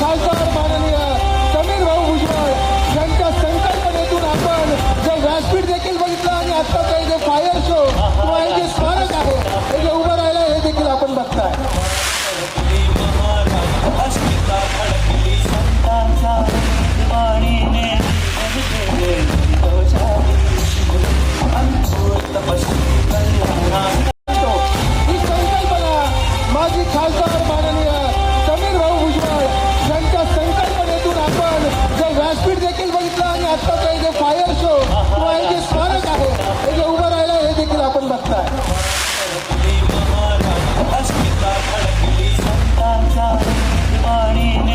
खासदार माननीय समीर भाऊ भुजबळ यांच्या संकल्पनेतून आपण जे व्यासपीठ देखील बघितलं आणि आता काही जे फायर शो किंवा हे जे स्मारक आहे हे जे उभं राहिलं हे देखील आपण बघताय.